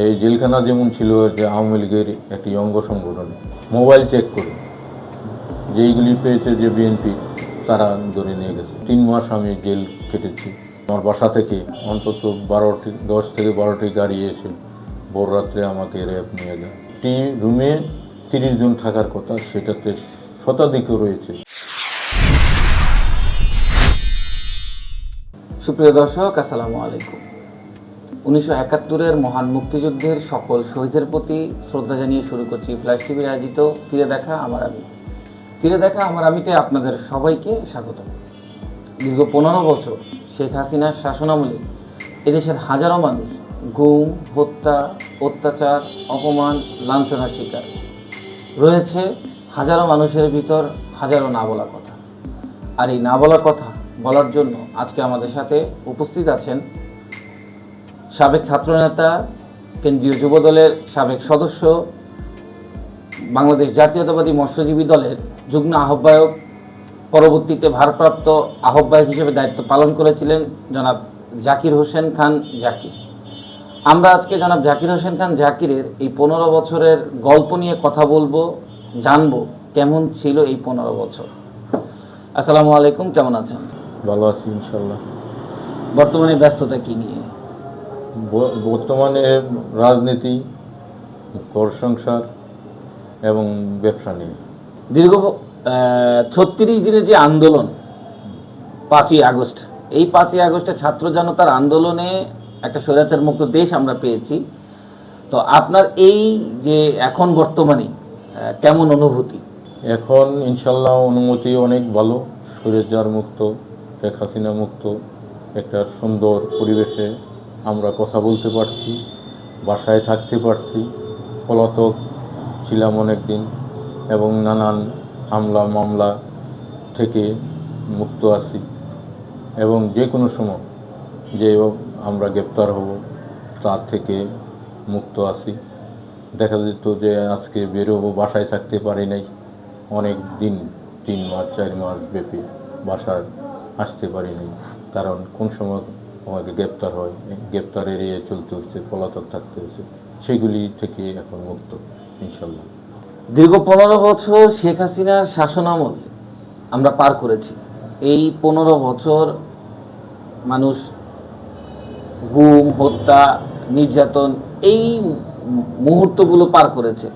এই জেলখানা যেমন ছিল যে আওয়ামী লীগের একটি অঙ্গ সংগঠন, মোবাইল চেক করে যেইগুলি পেয়েছে যে বিএনপি, তারা ধরে নিয়ে গেছে। তিন মাস আমি জেল কেটেছি। আমার বাসা থেকে অন্তত বারোটি, দশ থেকে বারোটি গাড়ি এসে ভোর রাত্রে আমাকে র্যাব নিয়ে যায়। টি রুমে তিরিশ জন থাকার কথা, সেটাতে শতাধিকও রয়েছে। সুপ্রিয় দর্শক, আসসালামু আলাইকুম। উনিশশো একাত্তরের মহান মুক্তিযুদ্ধের সকল শহীদের প্রতি শ্রদ্ধা জানিয়ে শুরু করছি ফ্ল্যাশ টিভির আয়োজিত ফিরে দেখা আমার আমি ফিরে দেখা আমার আমিতে আপনাদের সবাইকে স্বাগত। দীর্ঘ পনেরো বছর শেখ হাসিনার শাসনামলে এদেশের হাজারো মানুষ গুম, হত্যা, অত্যাচার, অপমান, লাঞ্ছনার শিকার। রয়েছে হাজারো মানুষের ভিতর হাজারো না বলা কথা। আর এই না বলা কথা বলার জন্য আজকে আমাদের সাথে উপস্থিত আছেন সাবেক ছাত্রনেতা কেন্দ্রীয় যুব দলের সাবেক সদস্য বাংলাদেশ জাতীয়তাবাদী মৎস্যজীবী দলের যুগ্ম আহ্বায়ক পরবর্তীতে ভারপ্রাপ্ত আহ্বায়ক হিসেবে দায়িত্ব পালন করেছিলেন জনাব জাকির হোসেন খান জাকির। আমরা আজকে জনাব জাকির হোসেন খান জাকিরের এই পনেরো বছরের গল্প নিয়ে কথা বলব জানব কেমন ছিল এই পনেরো বছর। আসসালামু আলাইকুম কেমন আছেন? ভালো আছি ইনশাল্লাহ বর্তমানে ব্যস্ততা কি নিয়ে? বর্তমানে রাজনীতি কর সংসার এবং ব্যবসা নিয়ে। দীর্ঘ ছত্রিশ দিনের যে আন্দোলন পাঁচই আগস্ট এই পাঁচই আগস্টে ছাত্র জনতার আন্দোলনে একটা স্বৈরাচার মুক্ত দেশ আমরা পেয়েছি। তো আপনার এই যে এখন বর্তমানে কেমন অনুভূতি? এখন ইনশাল্লাহ অনুমতি অনেক ভালো। সুরেজার মুক্ত শেখ হাসিনা মুক্ত একটা সুন্দর পরিবেশে আমরা কথা বলতে পারছি, বাসায় থাকতে পারছি, পলাতক ছিলাম অনেক দিন এবং নানান হামলা, মামলা থেকে মুক্ত আছি এবং যে কোনো সময় যে আমরা গ্রেপ্তার হব, তার থেকে মুক্ত আছি। দেখা যেত যে আজকে বেরোবো বাসায় থাকতে পারি নাই। অনেক দিন, তিন মাস, চার মাস ব্যাপী বাসায় আসতে পারি কারণ কোন সময় আমাকে গ্রেপ্তার হয় গ্রেপ্তার এড়িয়ে চলতে হচ্ছে পলাতক থাকতে হচ্ছে। সেগুলি থেকে এখন মুক্ত ইনশাল্লাহ দীর্ঘ পনেরো বছর শেখ হাসিনার শাসনামল আমরা পার করেছি। এই পনেরো বছর মানুষ গুম হত্যা নির্যাতন এই মুহূর্তগুলো পার করেছে।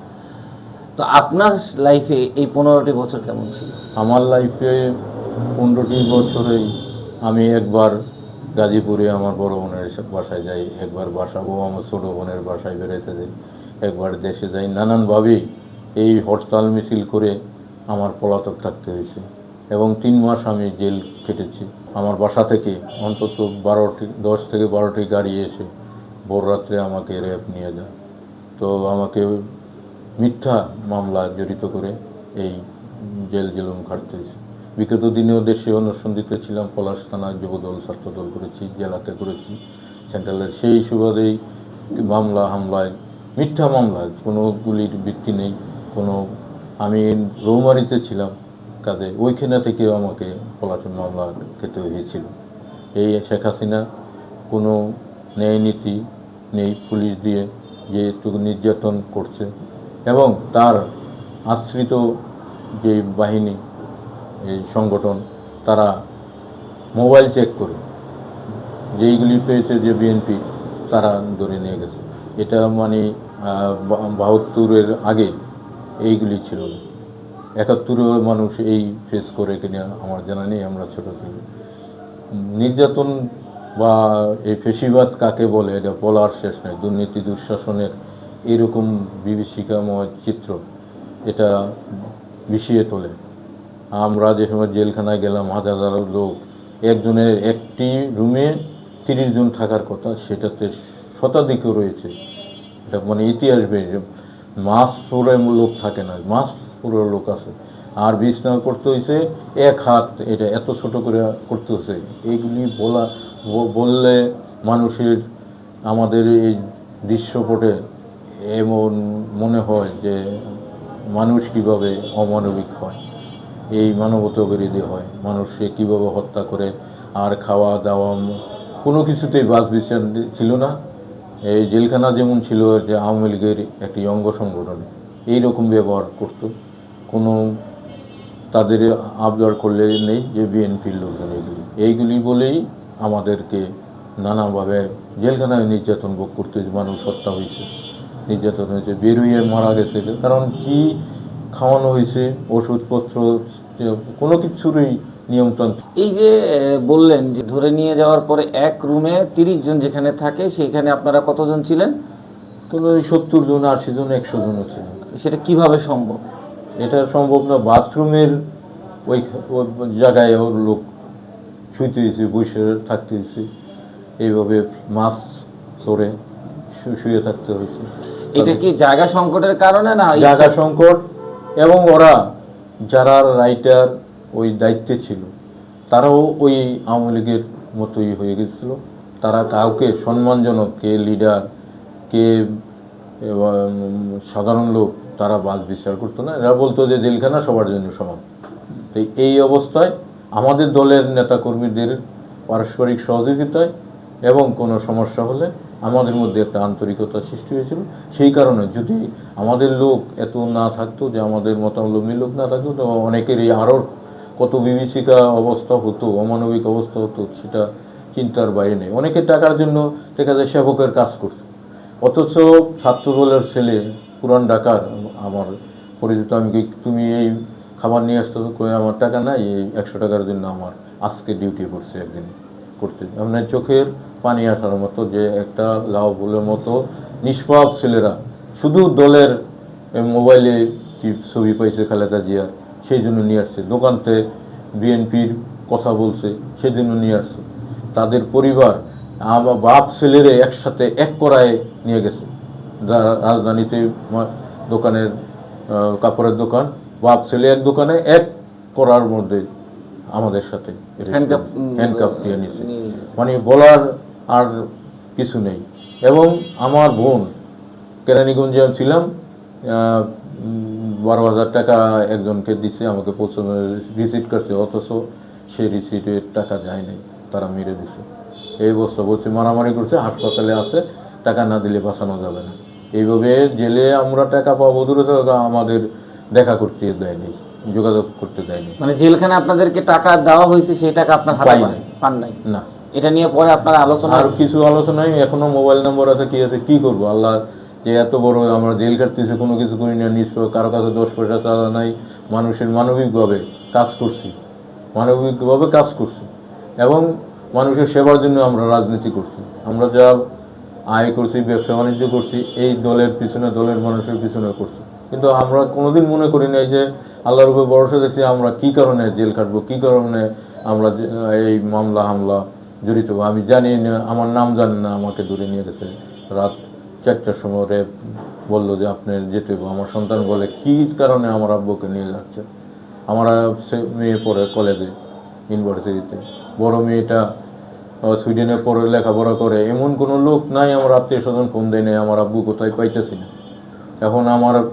তো আপনার লাইফে এই পনেরোটি বছর কেমন ছিল? আমার লাইফে পনেরোটি বছরেই আমি একবার গাজীপুরে আমার বড় বোনের বাসায় যাই, একবার বাসাবো আমার ছোটো বোনের বাসায় বেরোতে যাই, একবার দেশে যাই। নানানভাবেই এই হরতাল মিছিল করে আমার পলাতক থাকতে হয়েছে এবং তিন মাস আমি জেল কেটেছি আমার বাসা থেকে অন্তত বারোটি, দশ থেকে বারোটি গাড়ি এসে ভোর রাত্রে আমাকে র্যাব নিয়ে যায়। তো আমাকে মিথ্যা মামলা জড়িত করে এই জেল জেলুম খাটতে হয়েছে। বিগত দিনেও দেশে অনুসন্ধিত ছিলাম পলাশ থানা যুবদল ছাত্রদল করেছি, জেলাতে করেছি, সেন্ট্রালের সেই সুবাদেই মামলা, হামলায়, মিথ্যা মামলায় কোনো গুলির ভিত্তি নেই, কোনো আমি রৌমারিতে ছিলাম, কাজে ওইখানে থেকেও আমাকে পলাশন মামলা খেতে হয়েছিল। এই শেখ হাসিনা কোনো ন্যায় নীতি নেই পুলিশ দিয়ে যেটুকু নির্যাতন করছে এবং তার আশ্রিত যে বাহিনী এই সংগঠন, তারা মোবাইল চেক করে। যেইগুলি পেয়েছে যে বিএনপি, তারা ধরে নিয়ে গেছে। এটা মানে বাহাত্তরের আগে এইগুলি ছিল একাত্তরেও মানুষ এই ফেস করে কিনা আমার জানা নেই, আমরা ছোটো থেকে। নির্যাতন বা এই ফেসিবাদ কাকে বলে, এটা বলার শেষ নয় দুর্নীতি, দুঃশাসনের এরকম বিভীষিকাময় চিত্র, এটা বিষিয়ে তোলে। আমরা যে সময় জেলখানায় গেলাম, হাজার হাজার লোক, একজনের একটি রুমে তিরিশ জন থাকার কথা, সেটাতে শতাধিকও রয়েছে। এটা মানে ইতিহাস বেরিয়ে মাস পুরো লোক থাকে না মাস পুরো লোক আছে। আর বিছনা করতে হয়েছে এক হাত, এটা এত ছোট করে করতে হয়েছে এইগুলি বলা বললে মানুষের, আমাদের এই দৃশ্যপটে এমন মনে হয় যে মানুষ কীভাবে অমানবিক হয়। এই মানবতা বিরোধী হয়। মানুষকে কীভাবে হত্যা করে, আর খাওয়া দাওয়া, কোনো কিছুতেই বাস বিচার ছিল না। এই জেলখানা যেমন ছিল যে আওয়ামী লীগের একটি অঙ্গ সংগঠন, এইরকম ব্যবহার করত। কোনো তাদের আবদার করলে নেই যে বিএনপির লোকজন এইগুলি এইগুলি বলেই আমাদেরকে নানাভাবে জেলখানায় নির্যাতন ভোগ করতে মানুষ হত্যা হয়েছে, নির্যাতন হয়েছে বেরোয় মারা গেছে। কারণ কি, খাওয়ানো হয়েছে, ওষুধপত্র কোনো কিছুরই নিয়মতন্ত্র। এই যে বললেন যে ধরে নিয়ে যাওয়ার পরে এক রুমে তিরিশ জন যেখানে থাকে সেখানে আপনারা কতজন ছিলেন? তো ওই সত্তর জন আশি জন একশো জন ছিল সেটা কীভাবে সম্ভব? এটা সম্ভব না বাথরুমের ওই জায়গায় ওর লোক শুইতে হয়েছে বসে থাকতে হয়েছে। এইভাবে মাছ ধরে শুয়ে থাকতে হয়েছে। এটা কি জায়গা সংকটের কারণে না জায়গা সংকট এবং ওরা যারা রাইটার ওই দায়িত্বে ছিল, তারাও ওই আওয়ামী লীগের মতোই হয়ে গেছিল। তারা কাউকে সম্মানজনক, কে লিডার, কে সাধারণ লোক, তারা বাদ বিচার করতো না। এরা বলতো যে জেলখানা সবার জন্য সমান। তো এই অবস্থায় আমাদের দলের নেতাকর্মীদের পারস্পরিক সহযোগিতায় এবং কোনো সমস্যা হলে আমাদের মধ্যে একটা আন্তরিকতা সৃষ্টি হয়েছিল। সেই কারণে যদি আমাদের লোক এত না থাকতো, যে আমাদের মতাবলম্বী লোক না থাকতো, তো অনেকেরই আরও কত বিভীষিকা অবস্থা হতো, অমানবিক অবস্থা হতো, সেটা চিন্তার বাইরে নেই। অনেকে টাকার জন্য দেখা যায় সেবকের কাজ করতো। অথচ ছাত্র দলের ছেলে, পুরান ডাকার আমার পরিচিত, আমি কি তুমি এই খাবার নিয়ে আসতে? আমার টাকা নাই, এই একশো টাকার জন্য আমার আজকে ডিউটি করছে একদিন। করতে। আপনার চোখের পানি আসার মতো যে একটা লাভ বলের মতো নিষ্পাপ ছেলেরা, শুধু দলের মোবাইলে কি ছবি পাইছে খালেদা জিয়া, সেই জন্য নিয়ে আসছে। দোকানতে বিএনপির কথা বলছে, সেই জন্য নিয়ে আসছে। তাদের পরিবার আমার বাপ ছেলেরে একসাথে এক করায় নিয়ে গেছে। রাজধানীতে দোকানের কাপড়ের দোকান, বাপ ছেলে এক দোকানে এক করার মধ্যে আমাদের সাথে। হ্যান্ডকাপ দিয়ে নিচ্ছে মানে বলার আর কিছু নেই। এবং আমার বোন কেরানীগঞ্জে আমি ছিলাম বারো হাজার টাকা একজনকে দিচ্ছে আমাকে প্রথমে রিসিট করছে অথচ সে রিসিটের টাকা যায় নাই তারা মেরে দিছে। এই অবস্থা বলছে মারামারি করছে হাসপাতালে আছে টাকা না দিলে বাঁচানো যাবে না। এইভাবে জেলে আমরা টাকা পাবো দূরে আমাদের দেখা করতে দেয়নি যোগাযোগ করতে দেয়নি। মানে জেলখানে আপনাদেরকে টাকা দেওয়া হয়েছে সেই টাকা আপনার হাতে পান- নাই। না। এটা নিয়ে পরে আপনার আলোচনা আর কিছু আলোচনায় এখনও মোবাইল নম্বর আছে কি আছে কি করব? আল্লাহ যে এত বড় আমরা জেল কাটতেছি কোনো কিছু করি না নিশ্চয় কারও কাছে দশ পয়সা চাঁদা নাই মানুষের মানবিকভাবে কাজ করছি মানবিকভাবে কাজ করছি এবং মানুষের সেবার জন্য আমরা রাজনীতি করছি আমরা যা আয় করছি ব্যবসা বাণিজ্য করছি এই দলের পিছনে দলের মানুষের পিছনে করছি। কিন্তু আমরা কোনোদিন মনে করি নাই যে আল্লাহর উপর ভরসা দেখছি আমরা কি কারণে জেল কাটবো কি কারণে আমরা এই মামলা, হামলা জড়িত আমি জানি না, আমার নাম জানি না, আমাকে দূরে নিয়ে গেছে। রাত চারটার সময় ওরে বলল যে আপনি যেতে আমার সন্তান বলে, কি কারণে আমার আব্বুকে নিয়ে যাচ্ছে? আমার সে- মেয়ে পড়ে কলেজে ইউনিভার্সিটিতে বড় মেয়েটা সুইডেনে পড়ে, লেখাপড়া করে। এমন কোনো লোক নাই, আমার আত্মীয় স্বজন ফোন দেয় নাই, আমার আব্বু কোথায় পাইতেছি না? এখন আমার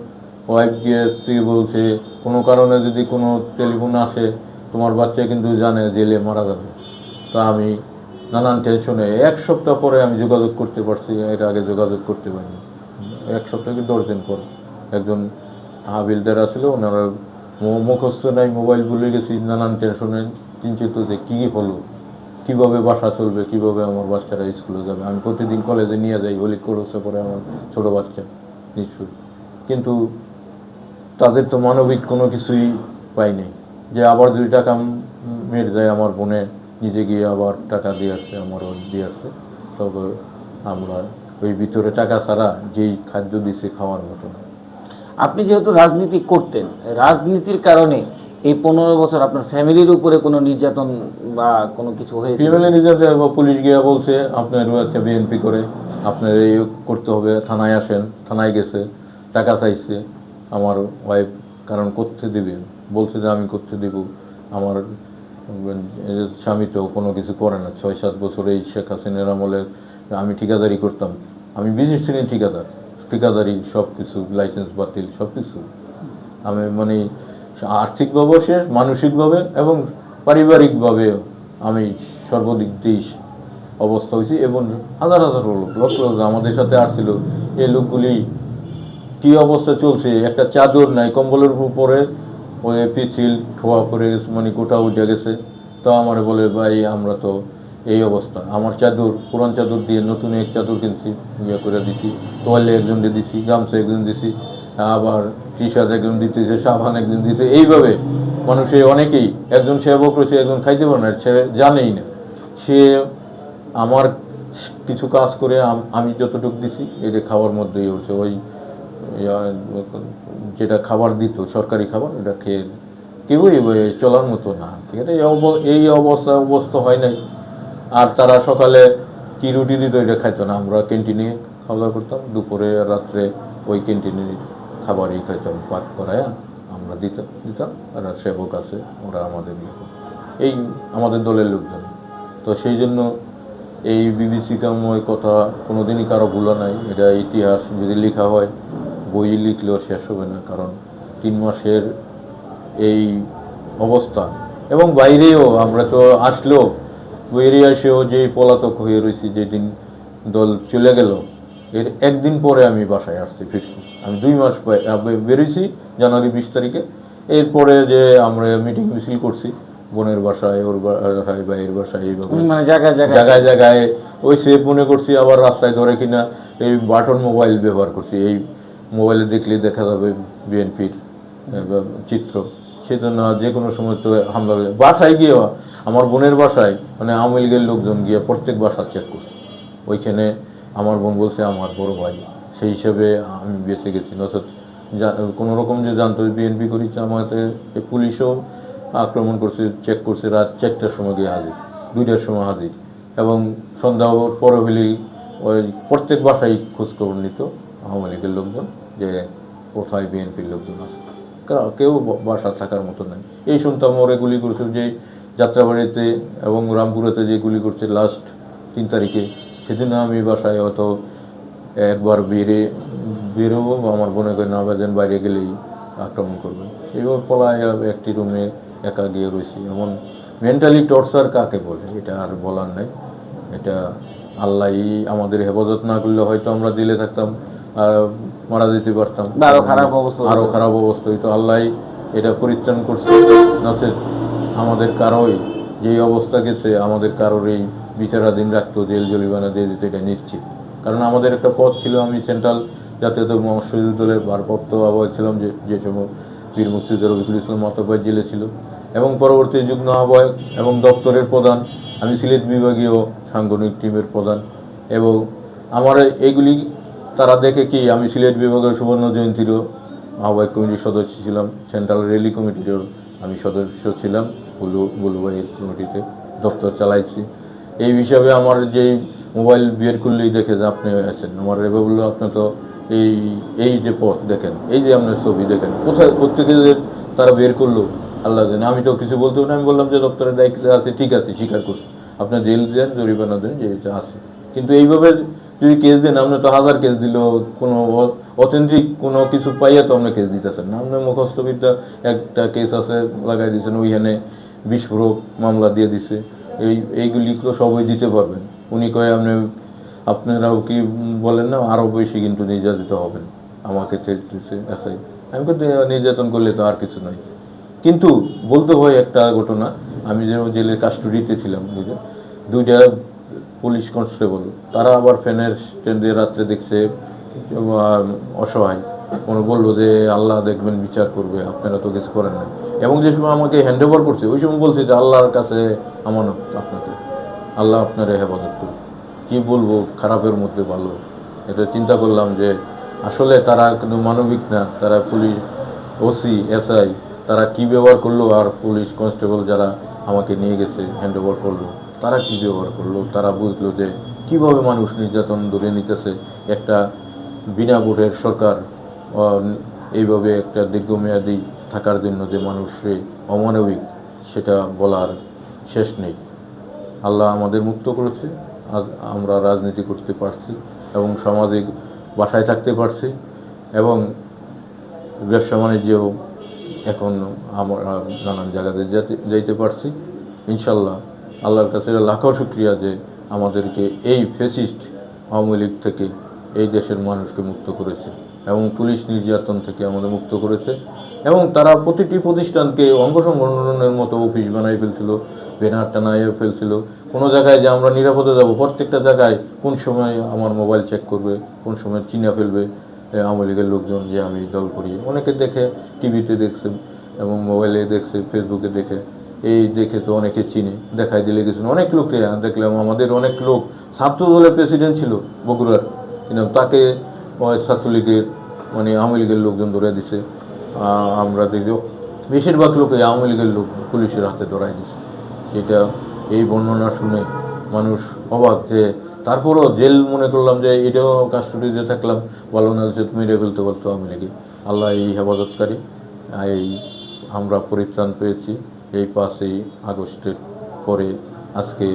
ওয়াইফ গিয়ে স্ত্রী বলছে, কোনো কারণে যদি কোনো টেলিফোন আসে, তোমার বাচ্চা কিন্তু জানে জেলে মারা যাবে। তা আমি নানান টেনশনে এক সপ্তাহ পরে আমি যোগাযোগ করতে পারছি, এর আগে যোগাযোগ করতে পারিনি। এক সপ্তাহ কি দশ দিন পর একজন হাবিলদার আসলে, ওনারা মুখস্থ নাই মোবাইল ভুলে গেছি, নানান টেনশনে চিন্তিত যে কী হলো, কীভাবে বাসা চলবে, কীভাবে আমার বাচ্চারা স্কুলে যাবে। আমি প্রতিদিন কলেজে নিয়ে যাই, হলি করছে পরে আমার ছোট বাচ্চা নিশ্চয় কিন্তু তাদের তো মানবিক কোনো কিছুই পাইনি। যে আবার দুই টাকা মেরে যায় আমার বোনে নিজে গিয়ে আবার টাকা দিয়ে আসছে আমারও দিয়ে আসছে তবে আমরা ওই ভিতরে টাকা ছাড়া যেই খাদ্য দিছে খাওয়ার মতো আপনি যেহেতু রাজনীতি করতেন রাজনীতির কারণে এই পনেরো বছর আপনার ফ্যামিলির উপরে কোনো নির্যাতন বা কোনো কিছু হয়েছে? ফিমেল রিজার্ভে পুলিশ গিয়ে বলছে আপনার একটা বিএনপি করে আপনার এই করতে হবে থানায় আসেন থানায় গেছে টাকা চাইছে। আমার ওয়াইফ কারণ করতে দিবে। বলছে যে আমি করতে দিব। আমার স্বামী তো কোনো কিছু করে না। ছয়, সাত বছর এই শেখ হাসিনার আমলে আমি ঠিকাদারি করতাম। আমি বিদেশ শ্রেণির ঠিকাদার। ঠিকাদারি সব কিছু লাইসেন্স বাতিল সব কিছু আমি মানে আর্থিকভাবেও শেষ, মানসিকভাবে এবং পারিবারিকভাবে আমি সর্বদিক দিয়েই অবস্থা হয়েছি এবং হাজার হাজার লোক লক্ষ আমাদের সাথে আসছিল। এই লোকগুলি কি অবস্থা চলছে? একটা চাদর নাই, কম্বলের উপরে ওই পিছিল ঠোয়া পড়ে গেছে মানে গোটা উঠে গেছে। তো আমার বলে, ভাই, আমরা তো এই অবস্থা। আমার চাদর, পুরান চাদর দিয়ে নতুন এক চাদর কিনছি ইয়ে করে দিছি, তোয়ালে একজনকে দিছি, গামছা একজন দিছি, আবার টি শার্ট একজন দিতেছে, সাবান একজন দিতে এইভাবে মানুষে অনেকেই, একজন সেবক রয়েছে, একজন খাইতে পারে না, সে জানেই না। সে আমার কিছু কাজ করে আমি যতটুকু দিছি, এটা খাওয়ার মধ্যেই হচ্ছে ওই যেটা খাবার দিত, সরকারি খাবার এটা খেয়ে কেউই চলার মতো না, ঠিক আছে? এই অব- এই অবস্থা অবস্থা হয় নাই। আর তারা সকালে কি রুটি দিত, এটা খাইতো না। আমরা ক্যান্টিনে খাওয়া দাওয়া করতাম, দুপুরে, রাত্রে ওই ক্যান্টিনের খাবারই খাইতাম পাক করায় আমরা দিতাম দিতাম, আর সেবক আছে, ওরা আমাদের দিত এই আমাদের দলের লোকজন। তো সেই জন্য এই বিভীষিকাময় কথা কোনোদিনই কারও ভুলা নাই। এটা ইতিহাস, যদি লেখা হয় বই লিখলেও শেষ হবে না কারণ তিন মাসের এই অবস্থা। এবং বাইরেও আমরা তো আসলেও বাইরে এসেও যে পলাতক হয়ে রয়েছি যেদিন দল চলে গেল এর একদিন পরে আমি বাসায় আসছি ফিরছি। আমি দুই মাস বেরিয়েছি জানুয়ারি বিশ তারিখে। এরপরে যে আমরা মিটিং মিছিল করছি বোনের বাসায় ওর বাসায় বা এর বাসায় এইভাবে মানে জায়গায় জায়গায়? জায়গায় জায়গায় ওই সেফ মনে করছি আবার রাস্তায় ধরে কিনা এই বাটন মোবাইল ব্যবহার করছি এই মোবাইলে দেখলে দেখা যাবে বিএনপির চিত্র। সেজন্য যে কোনো সময় তো হামলা বাসায় গিয়ে আমার বোনের বাসায় মানে আওয়ামী লীগের লোকজন গিয়ে প্রত্যেক বাসা চেক করছে। ওইখানে আমার বোন বলছে, আমার বড় ভাই, সেই হিসেবে আমি বেঁচে গেছি। নচেত কোনো রকম যে জানতো বিএনপি করেছে এই পুলিশও আক্রমণ করছে চেক করছে, রাত চারটার সময় গিয়ে হাজির, দুইটার সময় হাজির। এবং সন্ধ্যা পরে হলেই ওই প্রত্যেক বাসায় খোঁজখবর নিত আওয়ামী লীগের লোকজন। যে কোথায় বিএনপির লোকজন আছে। কেউ বাসা থাকার মতো নেই। এই শুনতাম ওরে গুলি করছে যে যাত্রাবাড়িতে এবং রামপুরেতে যে গুলি করছে লাস্ট তিন তারিখে, সেদিন আমি বাসায় হয়তো একবার বেরে বেরোবো, আমার বোনে করে না বাজেন বাইরে গেলেই আক্রমণ করবে এইভাবে পলায় একটি রুমে একা গিয়ে রয়েছি। এমন মেন্টালি টর্চার কাকে বলে? এটা আর বলার নাই। এটা আল্লাহই আমাদের হেফাজত না করলে হয়তো আমরা দিলে থাকতাম। মারা যেতে পারতাম আরও খারাপ অবস্থা। আরও খারাপ অবস্থা হইতো। আল্লাহই এটা পরিত্রাণ করছে। নচেত আমাদের কারোই যেই অবস্থা গেছে আমাদের কারোর এই বিচারাধীন রাখতো জেল জরিমানা দিয়ে দিতে এটা নিশ্চিত। কারণ আমাদের একটা পথ ছিল আমি সেন্ট্রাল জাতীয়ত মহাশহীদ দলের ভারপ্রাপ্ত আহ্বায়ক ছিলাম যে যে সময় বীর মুক্তিযোদ্ধা রফিকুল ইসলাম মাতব্বাই জেলে ছিল। এবং পরবর্তী যুগ্ম আহ্বায়ক এবং দপ্তরের প্রধান আমি সিলেট বিভাগীয় সাংগঠনিক টিমের প্রধান। এবং আমার এইগুলি তারা দেখে কি আমি সিলেট বিভাগের সুবর্ণ জয়ন্তীরও আহ্বায়ক কমিটির সদস্য ছিলাম, সেন্ট্রাল রেলি কমিটিরও আমি সদস্য ছিলাম, বুলু বুলুবাইয়ের কমিটিতে দপ্তর চালাইছি। এই হিসাবে আমার যেই মোবাইল বিয়ের করলেই দেখে যে আপনি আছেন। আমার এবার বলল, আপনি তো এই এই যে পথ দেখেন, এই যে আপনার ছবি দেখেন, কোথায় প্রত্যেকে তারা বের করল, আল্লাহ জানে। আমি তো কিছু বলতে না, আমি বললাম যে দপ্তরের দায়িত্বে আছে, ঠিক আছে, স্বীকার করুন। আপনার জেল দেন, জরিমানা দেন যে আছে। কিন্তু এইভাবে যদি কেস দেন, আপনি তো হাজার কেস দিলেও কোনো অথেন্টিক কোনো কিছু পাইয়া তো আপনি কেস দিতেছেন না। আপনার মুখস্থবিদ্যা একটা কেস আছে, লাগাই দিয়েছেন ওইখানে বিস্ফোরক মামলা দিয়ে দিছে। এই, এইগুলি তো সবই দিতে পারবেন। উনি কয়ে, আপনি, আপনারাও কি বলেন না, আরও বেশি কিন্তু নির্যাতিত হবেন। আমাকে দিচ্ছে এসআই। আমি কিন্তু নির্যাতন করলে তো আর কিছু নয় কিন্তু বলতে হয় একটা ঘটনা, আমি যে জেলের কাস্টডিতে ছিলাম বুঝলে দুইটা পুলিশ কনস্টেবল। তারা আবার ফ্যানের স্ট্যান্ডে রাত্রে দেখছে অসহায়। মনে বলল যে, আল্লাহ দেখবেন, বিচার করবে, আপনারা তো কিছু করেন না এবং যে সময় আমাকে হ্যান্ড ওভার করছে, ওই সময় বলছে যে, আল্লাহর কাছে আমানত আপনাকে। আল্লাহ আপনার হেফাজত করবে কি বলব, খারাপের মধ্যে ভালো। এটা চিন্তা করলাম যে, আসলে তারা কিন্তু মানবিক না, তারা পুলিশ, ওসি, এসআই, তারা কি ব্যবহার করল আর পুলিশ কনস্টেবল যারা আমাকে নিয়ে গেছে হ্যান্ড ওভার করল। তারা কি ব্যবহার করল? তারা বুঝলো যে কীভাবে মানুষ নির্যাতন ধরে নিতেছে? একটা বিনা ভোটের সরকার এইভাবে একটা দীর্ঘমেয়াদী থাকার জন্য যে মানুষে অমানবিক, সেটা বলার শেষ নেই। আল্লাহ আমাদের মুক্ত করেছে, আজ আমরা রাজনীতি করতে পারছি এবং সামাজিক বাসায় থাকতে পারছি এবং ব্যবসা বাণিজ্যেও এখন আমরা নানান জায়গাতে যাইতে পারছি। ইনশাল্লাহ আল্লাহর কাছে লাখো শুক্রিয়া যে আমাদেরকে এই ফেসিস্ট আওয়ামী লীগ থেকে এই দেশের মানুষকে মুক্ত করেছে এবং পুলিশ নির্যাতন থেকে আমাদের মুক্ত করেছে এবং তারা প্রতিটি প্রতিষ্ঠানকে অঙ্গ সংগঠনের মতো অফিস বানাই ফেলছিল, ব্যানার টানাইয়ে ফেলছিল। কোনো জায়গায় যে আমরা নিরাপদে যাব, প্রত্যেকটা জায়গায় কোন সময় আমার মোবাইল চেক করবে, কোন সময় চিনা ফেলবে আওয়ামী লীগের লোকজন যে আমি দল করি। অনেকে দেখে টিভিতে দেখছে এবং মোবাইলে দেখছে ফেসবুকে দেখে। এই দেখে তো অনেকে চিনে দেখাই দিলে কিছু অনেক লোককে দেখলাম আমাদের অনেক লোক ছাত্র দলের প্রেসিডেন্ট ছিল, বগুড়ার। কিন্তু তাকে ছাত্রলীগের মানে আওয়ামী লীগের লোকজন ধরে দিছে। আমরা দেখি বেশিরভাগ লোকে আওয়ামী লীগের লোক পুলিশের হাতে ধরাই দিছে। এটা এই বর্ণনা শুনে মানুষ অবাক যে তারপরও জেল মনে করলাম যে এটাও কাস্টডিতে থাকলাম, ভালো না যে মেরে ফেলতে পারতো আওয়ামী লীগে। আল্লাহ এই হেফাজতকারী, এই আমরা পরিত্রাণ পেয়েছি। এই পাঁচই আগস্টের পরে আজকে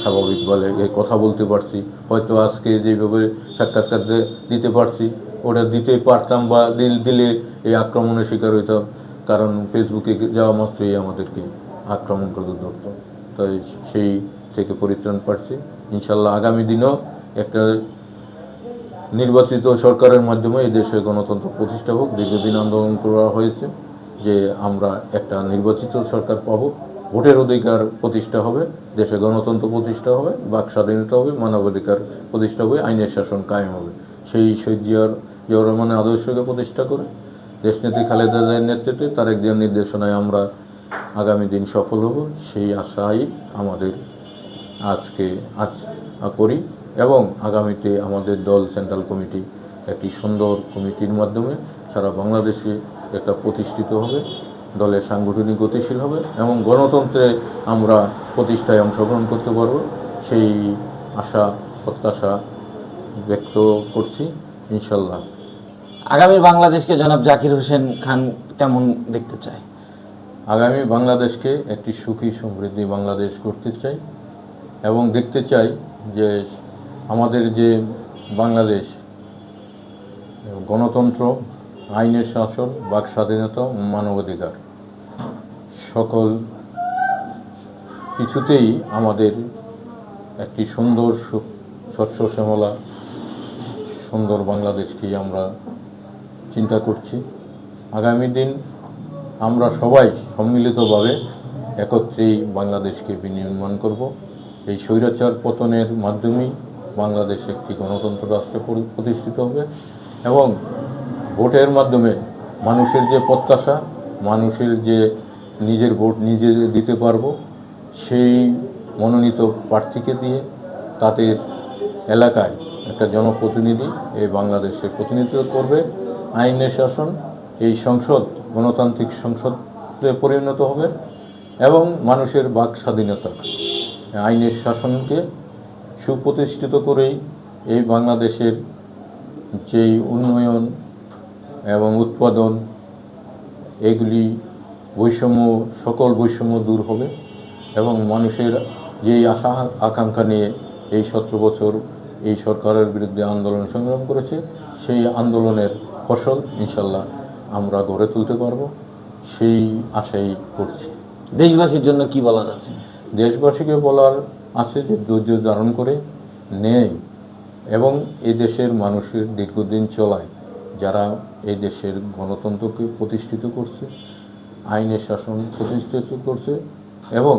স্বাভাবিকভাবে এই কথা বলতে পারছি। হয়তো আজকে যেভাবে সাক্ষাৎকার দিতে পারছি, ওটা দিতে পারতাম বা দিল দিলে এই আক্রমণের শিকার হইতাম। কারণ ফেসবুকে যাওয়া মাত্রই আমাদেরকে আক্রমণ করে ধরতো তাই সেই থেকে পরিত্রাণ পাচ্ছি। ইনশাল্লাহ আগামী দিনেও একটা নির্বাচিত সরকারের মাধ্যমে এই দেশে গণতন্ত্র প্রতিষ্ঠা হোক। দীর্ঘদিন আন্দোলন করা হয়েছে। যে আমরা একটা নির্বাচিত সরকার পাবো, ভোটের অধিকার প্রতিষ্ঠা হবে, দেশে গণতন্ত্র প্রতিষ্ঠা হবে, বাক স্বাধীনতা হবে, মানবাধিকার প্রতিষ্ঠা হবে, আইনের শাসন কায়েম হবে। সেই শহীদ জিয়ার রহমানের আদর্শকে প্রতিষ্ঠা করে দেশনেত্রী খালেদা জিয়ার নেতৃত্বে তারেক জিয়ার নির্দেশনায় আমরা আগামী দিন সফল হব। সেই আশাই আমাদের আজকে আজ করি এবং আগামীতে আমাদের দল, সেন্ট্রাল কমিটি একটি সুন্দর কমিটির মাধ্যমে সারা বাংলাদেশে একটা প্রতিষ্ঠিত হবে দলের সাংগঠনিক গতিশীল হবে এবং গণতন্ত্রে আমরা প্রতিষ্ঠায় অংশগ্রহণ করতে পারব। সেই আশা প্রত্যাশা ব্যক্ত করছি ইনশাল্লাহ। আগামী বাংলাদেশকে জনাব জাকির হোসেন খান কেমন দেখতে চায়? আগামী বাংলাদেশকে একটি সুখী সমৃদ্ধি বাংলাদেশ করতে চাই এবং দেখতে চাই যে আমাদের যে বাংলাদেশ গণতন্ত্র আইনের শাসন, বাক স্বাধীনতা, মানবাধিকার। সকল কিছুতেই আমাদের একটি সুন্দর স্বচ্ছ শ্যামলা, সুন্দর বাংলাদেশকেই আমরা চিন্তা করছি। আগামী দিন আমরা সবাই সম্মিলিতভাবে একত্রেই বাংলাদেশকে বিনির্মাণ করব। এই স্বৈরাচার পতনের মাধ্যমেই বাংলাদেশ একটি গণতন্ত্র রাষ্ট্রে পরি- প্রতিষ্ঠিত হবে এবং ভোটের মাধ্যমে মানুষের যে প্রত্যাশা, মানুষের যে নিজের ভোট নিজে দিতে পারব, সেই মনোনীত প্রার্থীকে দিয়ে তাদের এলাকায় একটা জনপ্রতিনিধি এই বাংলাদেশে প্রতিনিধিত্ব করবে। আইনের শাসন, এই সংসদ, গণতান্ত্রিক সংসদে পরিণত হবে এবং মানুষের বাক স্বাধীনতা। আইনের শাসনকে সুপ্রতিষ্ঠিত করেই এই বাংলাদেশের যেই উন্নয়ন এবং উৎপাদন এগুলি বৈষম্য সকল বৈষম্য দূর হবে এবং মানুষের যেই আশা আকাঙ্ক্ষা নিয়ে এই সতেরো বছর এই সরকারের বিরুদ্ধে আন্দোলন সংগ্রাম করেছে সেই আন্দোলনের ফসল ইনশাল্লাহ আমরা গড়ে তুলতে পারব। সেই আশাই করছি। দেশবাসীর জন্য কি বলার আছে? দেশবাসীকে বলার আছে যে ধৈর্য ধারণ করে নেয় এবং এই দেশের মানুষের দীর্ঘদিন চলায়। যারা এই দেশের গণতন্ত্রকে প্রতিষ্ঠিত করছে, আইনের শাসন প্রতিষ্ঠিত করছে এবং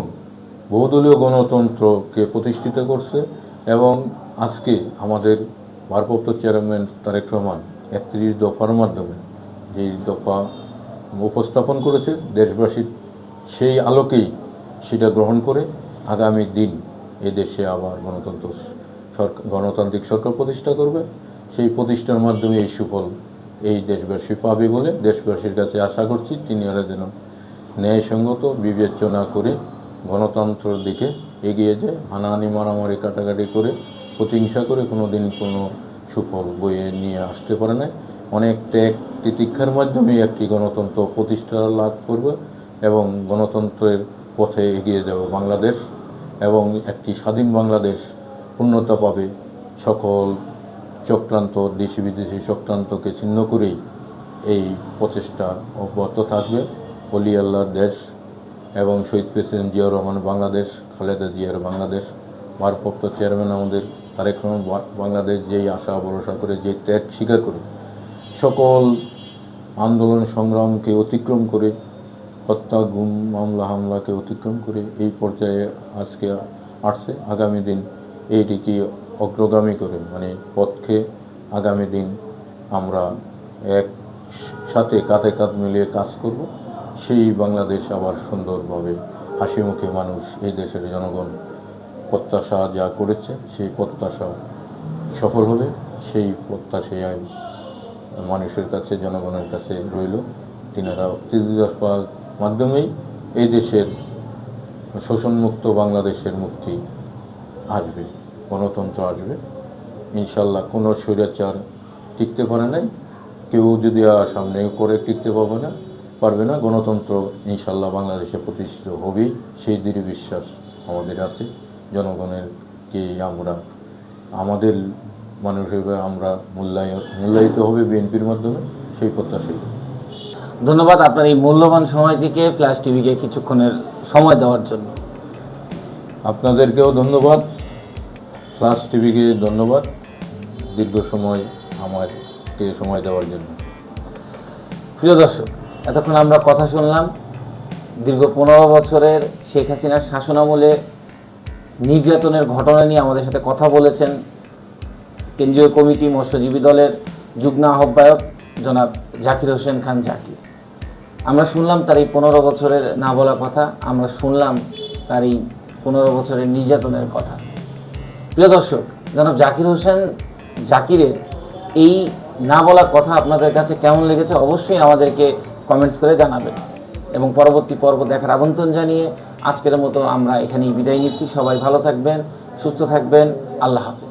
বহুদলীয় গণতন্ত্রকে প্রতিষ্ঠিত করছে এবং আজকে আমাদের ভারপ্রাপ্ত চেয়ারম্যান তারেক রহমান একত্রিশ দফার মাধ্যমে যেই দফা উপস্থাপন করেছে, দেশবাসীর সেই আলোকেই সেটা গ্রহণ করে আগামী দিন এদেশে আবার গণতন্ত্র সরকার, গণতান্ত্রিক সরকার প্রতিষ্ঠা করবে। সেই প্রতিষ্ঠার মাধ্যমে এই সুফল এই দেশবাসী পাবে বলে দেশবাসীর কাছে আশা করছি তিনি ওরা যেন ন্যায়সঙ্গত বিবেচনা করে গণতন্ত্রের দিকে এগিয়ে যায়, হানাহানি, মারামারি, কাটাকাটি করে, প্রতিহিংসা করে কোনো দিন কোনো সুফল বয়ে নিয়ে আসতে পারে না। অনেক ত্যাগ তিতিক্ষার মাধ্যমে একটি গণতন্ত্র প্রতিষ্ঠা লাভ করবে এবং গণতন্ত্রের পথে এগিয়ে যাবে বাংলাদেশ এবং একটি স্বাধীন বাংলাদেশ পূর্ণতা পাবে সকল চক্রান্ত দেশি বিদেশি চক্রান্তকে ছিন্ন করেই এই প্রচেষ্টা অব্যাহত থাকবে। অলি আল্লাহর দেশ এবং শহীদ প্রেসিডেন্ট জিয়াউর রহমান বাংলাদেশ, খালেদা জিয়ার বাংলাদেশ ভারপ্রাপ্ত চেয়ারম্যান আমাদের তারেক রহমান বাংলাদেশ যেই আশা ভরসা করে, যে ত্যাগ স্বীকার করে, সকল আন্দোলন সংগ্রামকে অতিক্রম করে, হত্যা, গুম, মামলা, হামলাকে অতিক্রম করে এই পর্যায়ে আজকে আসছে। আগামী দিন এইটিকে অগ্রগামী করে। মানে পথকে আগামী দিন আমরা এক সাথে কাঁধে কাঁধ মিলিয়ে কাজ করব। সেই বাংলাদেশ আবার সুন্দরভাবে হাসি মুখে মানুষ এই দেশের জনগণ প্রত্যাশা যা করেছে, সেই প্রত্যাশা সফল হবে। সেই প্রত্যাশায় মানুষের কাছে, জনগণের কাছে রইল। তিনারা তৃতীয় মাধ্যমেই এই দেশের শোষণমুক্ত বাংলাদেশের মুক্তি আসবে। গণতন্ত্র আসবে। ইনশাল্লাহ কোনো স্বৈরাচার টিকতে পারে নাই। কেউ যদি আর সামনে করে টিকতে পারবে না পারবে না গণতন্ত্র ইনশাল্লাহ বাংলাদেশে প্রতিষ্ঠিত হবেই সেই দৃঢ় বিশ্বাস আমাদের আছে। জনগণেরকে আমরা আমাদের মানুষ হিসেবে আমরা মূল্যায়ন মূল্যায়িত হবে বিএনপির মাধ্যমে সেই প্রত্যাশাই। ধন্যবাদ আপনার এই মূল্যবান সময় থেকে ফ্ল্যাশ টিভিকে কিছুক্ষণের সময় দেওয়ার জন্য। আপনাদেরকেও ধন্যবাদ। ফ্লাস টিভিকে ধন্যবাদ। দীর্ঘ সময় আমাকে সময় দেওয়ার জন্য। প্রিয় দর্শক, এতক্ষণ আমরা কথা শুনলাম, দীর্ঘ পনেরো বছরের শেখ হাসিনার শাসনামলে নির্যাতনের ঘটনা নিয়ে আমাদের সাথে কথা বলেছেন কেন্দ্রীয় কমিটি মৎস্যজীবী দলের যুগ্ম আহ্বায়ক জনাব জাকির হোসেন খান জাকির আমরা শুনলাম তার এই পনেরো বছরের না বলা কথা, আমরা শুনলাম তার এই পনেরো বছরের নির্যাতনের কথা। প্রিয় দর্শক, জনাব জাকির হোসেন জাকিরের এই না বলা কথা আপনাদের কাছে কেমন লেগেছে অবশ্যই আমাদেরকে কমেন্টস করে জানাবেন। এবং পরবর্তী পর্ব দেখার আমন্ত্রণ জানিয়ে আজকের মতো আমরা এখানেই বিদায় নিচ্ছি। সবাই ভালো থাকবেন, সুস্থ থাকবেন। আল্লাহ হাফিজ।